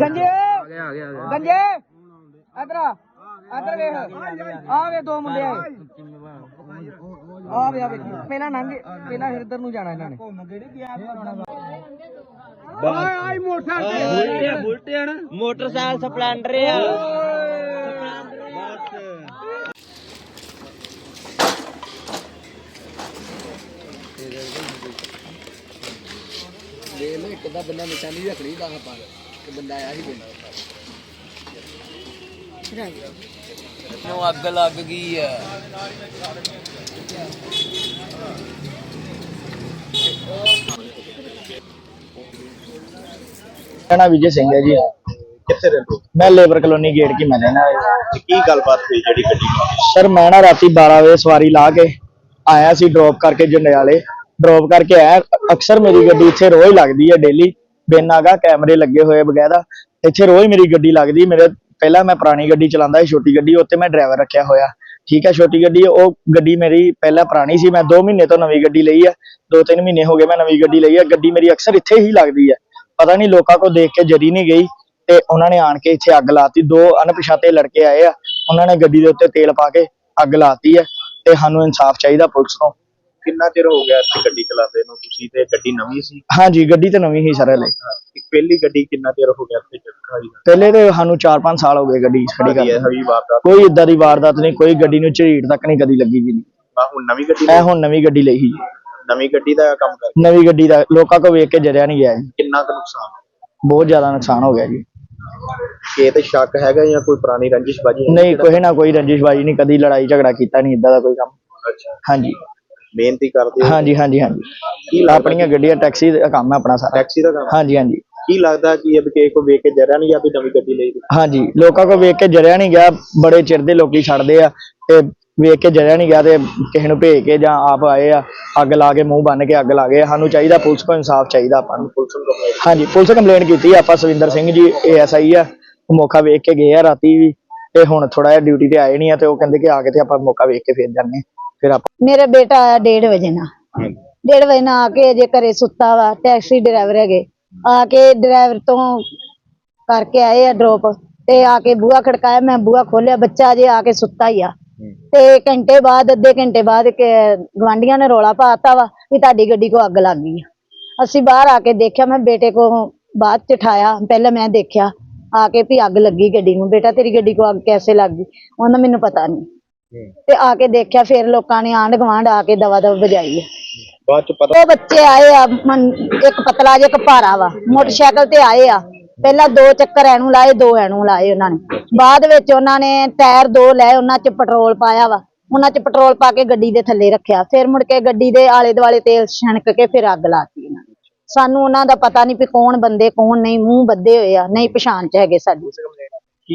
ਗੰਜੇ! ਆ ਗਿਆ ਆ ਗਿਆ ਆ ਗਿਆ ਗੰਜੇ! ਇਧਰ ਆ ਇਧਰ ਵੇਖ। ਆ ਵੇ ਦੋ ਮੁੰਡੇ ਆਏ। ਆ ਵੇ ਆ ਵੇਖੀ। ਪਹਿਲਾਂ ਲੰਘ ਪਹਿਲਾਂ ਫਿਰ ਇੱਧਰ ਨੂੰ ਜਾਣਾ ਇਹਨਾਂ ਨੇ। ਮੋਟਰਸਾਈਕਲ ਸਪਲੈਂਡਰ ਆ। ਦੇਖ ਲਓ ਇੱਕ ਦਾ ਬੰਦਾ ਨਿਸ਼ਾਨੀ ਰੱਖਣੀ ਦਾ ਆਪਾਂ ਇੱਕ ਬੰਦਾ ਆਇਆ ਸੀ ਬੰਦਾ ਨੂੰ ਅੱਗ ਲੱਗ ਗਈ ਆ ਵਿਜੇ ਸਿੰਘ ਹੈ ਜੀ। ਕਿੱਥੇ ਰਹਿੰਦੇ ਹੋ? ਮੈਂ ਲੇਬਰ ਕਲੋਨੀ ਗੇਟ ਕੀ ਮੈਂ ਰਹਿਣਾ ਤੇ ਕੀ ਗੱਲਬਾਤ ਹੋਈ ਜਿਹੜੀ ਗੱਡੀ ਨਾਲ? ਸਰ ਮੈਂ ਨਾ ਰਾਤੀ 12 ਵਜੇ ਸਵਾਰੀ ਲਾ ਕੇ ਆਇਆ ਸੀ ਡ੍ਰੌਪ ਕਰਕੇ ਜੰਡਿਆਲੇ। ਡ੍ਰੌਪ ਕਰਕੇ ਆਇਆ। ਅਕਸਰ ਮੇਰੀ ਗੱਡੀ ਇੱਥੇ ਰੋਜ਼ ਲੱਗਦੀ ਹੈ ਡੇਲੀ ਬਿਨ ਆਗਾ ਕੈਮਰੇ ਲੱਗੇ ਹੋਏ ਬਗੈਰਾ। ਇੱਥੇ ਰੋਜ਼ ਮੇਰੀ ਗੱਡੀ ਲੱਗਦੀ। ਮੇਰੇ ਪਹਿਲਾਂ ਮੈਂ ਪੁਰਾਣੀ ਗੱਡੀ ਚਲਾਉਂਦਾ ਸੀ, ਛੋਟੀ ਗੱਡੀ ਉੱਤੇ ਮੈਂ ਡਰਾਈਵਰ ਰੱਖਿਆ ਹੋਇਆ। ਠੀਕ ਹੈ, ਛੋਟੀ ਗੱਡੀ, ਉਹ ਗੱਡੀ ਮੇਰੀ ਪਹਿਲਾਂ ਪੁਰਾਣੀ ਸੀ। ਮੈਂ 2 ਮਹੀਨੇ ਤੋਂ ਨਵੀਂ ਗੱਡੀ ਲਈ ਹੈ। 2-3 ਮਹੀਨੇ ਹੋ ਗਏ ਮੈਂ ਨਵੀਂ ਗੱਡੀ ਲਈ ਹੈ। ਗੱਡੀ ਮੇਰੀ ਅਕਸਰ ਇੱਥੇ ਹੀ ਲੱਗਦੀ ਹੈ। ਪਤਾ ਨਹੀਂ ਲੋਕਾਂ ਕੋ ਦੇਖ ਕੇ ਜਰੀ ਨਹੀਂ ਗਈ ਤੇ ਉਹਨਾਂ ਨੇ ਆਣ ਕੇ ਇੱਥੇ ਅੱਗ ਲਾਤੀ। ਦੋ ਅਣਪਛਾਤੇ ਲੜਕੇ ਆਏ ਆ। ਉਹਨਾਂ ਨੇ ਗੱਡੀ ਦੇ ਉੱਤੇ ਤੇਲ ਪਾ ਕੇ ਅੱਗ ਲਾਤੀ ਹੈ ਤੇ ਸਾਨੂੰ ਇਨਸਾਫ ਚਾਹੀਦਾ ਪੁਲਿਸ ਤੋਂ। ਕਿੰਨਾ ਚਿਰ ਹੋ ਗਿਆ ਇੱਥੇ ਗੱਡੀ ਚਲਾਉਂਦੇ ਨੂੰ ਤੁਸੀਂ ਤੇ ਗੱਡੀ ਨਵੀਂ ਸੀ? ਹਾਂਜੀ ਗੱਡੀ ਤੇ ਨਵੀਂ ਹੀ ਸਰ ਹਲੇ। ਪਹਿਲੀ ਗੱਡੀ ਕਿੰਨਾ ਚਿਰ ਹੋ ਗਿਆ ਇੱਥੇ ਚੱਕਾਈ ਪਹਿਲੇ ਤੇ ਸਾਨੂੰ 4-5 ਸਾਲ ਹੋ ਗਏ ਗੱਡੀ ਖੜੀ ਹੈ ਕਰਦੇ ਹਵੀ ਵਾਰਦਾਤ ਕੋਈ ਇਦਾਂ ਦੀ ਵਾਰਦਾਤ ਨਹੀਂ ਕੋਈ ਗੱਡੀ ਨੂੰ ਝਰੀਟ ਤੱਕ ਨਹੀਂ ਕਦੀ ਲੱਗੀ ਵੀ ਨਹੀਂ ਆ ਹੁਣ ਨਵੀਂ ਗੱਡੀ ਇਹ ਹੁਣ ਨਵੀਂ ਗੱਡੀ ਲਈ ਸੀ ਨਵੀਂ ਗੱਡੀ ਦਾ ਕੰਮ ਕਰ ਨਵੀਂ ਗੱਡੀ ਦਾ ਲੋਕਾਂ ਕੋ ਵੇਖ ਕੇ ਜਰਿਆ ਨਹੀਂ ਗਿਆ ਜੀ। ਕਿੰਨਾ ਕੁ ਨੁਕਸਾਨ? ਬਹੁਤ ਜ਼ਿਆਦਾ ਨੁਕਸਾਨ ਹੋ ਗਿਆ ਜੀ। ਇਹ ਤੇ ਸ਼ੱਕ ਹੈਗਾ ਜਾਂ ਕੋਈ ਪੁਰਾਣੀ ਰੰਜਿਸ਼ਬਾਜੀ ਹੈ? ਨਹੀਂ ਕੋਈ ਨਾ ਕੋਈ ਰੰਜਿਸ਼ਬਾਜੀ ਨਹੀਂ ਕਦੀ ਲੜਾਈ ਝਗੜਾ ਕੀਤਾ ਨਹੀਂ ਇਦਾਂ ਦਾ ਕੋਈ ਕੰਮ। ਅੱਛਾ। ਹਾਂਜੀ। ਮਿਹਨਤੀ ਕਰਦੇ ਹੋ? ਹਾਂਜੀ ਹਾਂਜੀ ਹਾਂਜੀ। ਕੀ ਲੱਗਦਾ ਆਪਣੀਆਂ ਗੱਡੀਆਂ ਟੈਕਸੀ ਦਾ ਕੰਮ ਹੈ ਆਪਣਾ ਸਾਰਾ। ਟੈਕਸੀ ਦਾ ਕੰਮ। ਹਾਂਜੀ ਹਾਂਜੀ। ਕੀ ਲੱਗਦਾ ਕਿ ਇਹ ਕਿਸੇ ਕੋ ਵੇਖ ਕੇ ਜਰਿਆ ਨਹੀਂ ਜਾਂ ਵੀ ਨਵੀਂ ਗੱਡੀ ਲਈ? ਹਾਂਜੀ ਲੋਕਾਂ ਕੋ ਵੇਖ ਕੇ ਜਰਿਆ ਨਹੀਂ ਗਿਆ। ਬੜੇ ਚਿਰ ਦੇ ਲੋਕੀ ਛੱਡਦੇ ਆ ਤੇ ਵੇਖ ਕੇ ਜਰਿਆ ਨਹੀਂ ਗਿਆ ਤੇ ਕਿਸੇ ਨੂੰ ਭੇਜ ਕੇ ਜਾਂ ਆਪ ਆਏ ਆ ਅੱਗ ਲਾ ਕੇ ਮੂੰਹ ਬੰਨ ਕੇ ਅੱਗ ਲਾ ਗਏ ਸਾਨੂੰ ਚਾਹੀਦਾ ਪੁਲਿਸ ਕੋ ਇਨਸਾਫ ਚਾਹੀਦਾ ਆਪਾਂ ਨੂੰ। ਪੁਲਿਸ ਨੂੰ ਕੰਪਲੇਂਟ ਹਾਂਜੀ ਪੁਲਿਸ ਕੰਪਲੇਂਟ ਕੀਤੀ ਆ, ਆਪਾਂ ਸਵਿੰਦਰ ਸਿੰਘ ਜੀ ਏਐਸਆਈ ਆ। ਉਹ ਮੌਕਾ ਵੇਖ ਕੇ ਗਏ ਆ ਰਾਤੀ ਵੀ। ਤੇ ਹੁਣ ਥੋੜਾ ਜਿਹਾ ਡਿਊਟੀ ਤੇ ਆਏ ਨਹੀਂ ਆ ਤੇ ਉਹ ਕਹਿੰਦੇ ਕਿ ਆ ਕੇ ਤੇ ਆਪਾਂ ਮੌਕਾ ਵੇਖ ਕੇ ਫੇਰ ਜਾਂਦੇ ਆ। ਫਿਰ ਆਪਾਂ ਮੇਰਾ ਬੇਟਾ ਆਇਆ 1:30 ਵਜੇ ਨਾਲ। 1:30 ਵਜੇ ਨਾਲ ਆ ਕੇ ਅਜੇ ਘਰੇ ਸੁੱਤਾ ਵਾ ਟੈਕਸੀ ਡਰਾਈਵਰ ਹੈਗੇ। ਆ ਕੇ ਡਰਾਈਵਰ ਤੋਂ ਕਰਕੇ ਆਏ ਆ ਡ੍ਰੌਪ ਤੇ ਆ ਕੇ ਬੂਹਾ ਖੜਕਾਇਆ ਮੈਂ ਬੂਹਾ ਖੋਲਿਆ ਬੱਚਾ ਅਜੇ ਆ ਕੇ ਸੁੱਤਾ ਹੀ ਆ। ਤੇ ਘੰਟੇ ਬਾਅਦ ਅੱਧੇ ਘੰਟੇ ਬਾਅਦ ਗਵਾਂਡੀਆਂ ਨੇ ਰੋਲਾ ਪਾਤਾ ਵਾ ਵੀ ਤੁਹਾਡੀ ਗੱਡੀ ਕੋ ਅੱਗ ਲੱਗ ਗਈ ਅਸੀਂ ਬਾਹਰ ਆ ਕੇ ਦੇਖਿਆ ਮੈਂ ਬੇਟੇ ਕੋ ਬਾਅਦ ਚ ਠਾਇਆ ਪਹਿਲਾਂ ਮੈਂ ਦੇਖਿਆ ਆ ਕੇ ਵੀ ਅੱਗ ਲੱਗੀ ਗੱਡੀ ਨੂੰ। ਬੇਟਾ ਤੇਰੀ ਗੱਡੀ ਕੋ ਅੱਗ ਕੈਸੇ ਲੱਗ ਗਈ? ਉਹਨਾਂ ਮੈਨੂੰ ਪਤਾ ਨਹੀਂ। ਤੇ ਆ ਕੇ ਦੇਖਿਆ ਫਿਰ ਲੋਕਾਂ ਨੇ ਆਂਢ ਗੁਆਂਢ ਆ ਕੇ ਦਵਾ ਦਵ ਵਜਾਈ ਆ। ਬਾਅਦ ਚ ਪਤਾ ਉਹ ਬੱਚੇ ਆਏ ਆ ਮਨ- ਇੱਕ ਪਤਲਾ ਜਿਹਾ ਇੱਕ ਭਾਰਾ ਵਾ। ਮੋਟਰਸਾਈਕਲ ਤੇ ਆਏ ਆ। ਪਹਿਲਾਂ ਦੋ ਚੱਕਰ ਐਨੂੰ ਲਾਏ ਦੋ ਐਨੂੰ ਲਾਏ ਉਹਨਾਂ ਨੇ। ਬਾਅਦ ਵਿੱਚ ਉਹਨਾਂ ਨੇ ਟਾਇਰ ਦੋ ਲਏ ਉਹਨਾਂ 'ਚ ਪੈਟਰੋਲ ਪਾਇਆ ਵਾ। ਉਹਨਾਂ 'ਚ ਪੈਟਰੋਲ ਪਾ ਕੇ ਗੱਡੀ ਦੇ ਥੱਲੇ ਰੱਖਿਆ। ਫਿਰ ਮੁੜ ਕੇ ਗੱਡੀ ਦੇ ਆਲੇ ਦੁਆਲੇ ਤੇਲ ਛਣਕ ਕੇ ਫਿਰ ਅੱਗ ਲਾਤੀ ਇਹਨਾਂ ਨੇ। ਸਾਨੂੰ ਉਹਨਾਂ ਦਾ ਪਤਾ ਨਹੀਂ ਵੀ ਕੌਣ ਬੰਦੇ ਕੌਣ ਨਹੀਂ ਮੂੰਹ ਬੱਧੇ ਹੋਏ ਆ ਨਹੀਂ ਪਛਾਣ ਚ ਹੈਗੇ ਸਾਡੀ।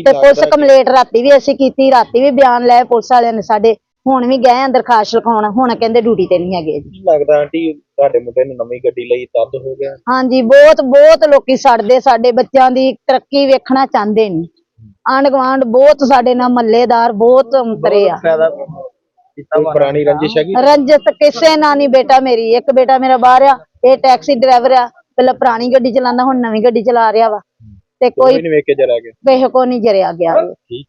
ਤੇ ਪੁਲਿਸ ਕੰਪਲੇਂਟ ਰਾਤੀ ਵੀ ਅਸੀਂ ਕੀਤੀ ਰਾਤੀ ਵੀ ਬਿਆਨ ਲਏ ਪੁਲਿਸ ਵਾਲਿਆਂ ਨੇ ਸਾਡੇ ਹੁਣ ਵੀ ਗਏ ਆ ਦਰਖਾਸਤ ਲਿਖਾਉਣ ਹੁਣ ਕਹਿੰਦੇ ਡਿਊਟੀ ਤੇ ਨਹੀਂ ਹੈਗੇ ਜੀ। ਲੱਗਦਾ ਆਂਟੀ ਤੁਹਾਡੇ ਮੁੰਡੇ ਨੇ ਨਵੀਂ ਗੱਡੀ ਲਈ ਤਦ ਹੋ ਗਿਆ? ਹਾਂਜੀ ਬਹੁਤ ਬਹੁਤ ਲੋਕੀ ਸੜਦੇ ਸਾਡੇ ਬੱਚਿਆਂ ਦੀ ਤਰੱਕੀ ਵੇਖਣਾ ਚਾਹੁੰਦੇ ਨਹੀਂ ਆਂਢ ਗੁਆਂਢ ਬਹੁਤ ਸਾਡੇ ਨਾਲ ਮੱਲੇਦਾਰ ਬਹੁਤ ਅੰਤਰੇ ਆ। ਫਾਇਦਾ ਪੁਰਾਣੀ ਰੰਜਿਸ਼ ਹੈਗੀ? ਰੰਜਤ ਕਿਸੇ ਨਾਲ ਨਹੀਂ ਬੇਟਾ ਮੇਰੀ ਇੱਕ ਬੇਟਾ ਮੇਰਾ ਬਾਹਰ ਆ ਇਹ ਟੈਕਸੀ ਡਰਾਈਵਰ ਆ ਪਹਿਲਾਂ ਪੁਰਾਣੀ ਗੱਡੀ ਚਲਾਉਂਦਾ ਹੁਣ ਨਵੀਂ ਗੱਡੀ ਚਲਾ ਰਿਹਾ ਵਾ। ਤੇ ਕੋਈ ਨਹੀਂ ਵੇਖ ਕੇ ਜਰਾ ਗਿਆ। ਕਿਸੇ ਕੋ ਨਹੀਂ ਜਰਿਆ ਗਿਆ। ਠੀਕ।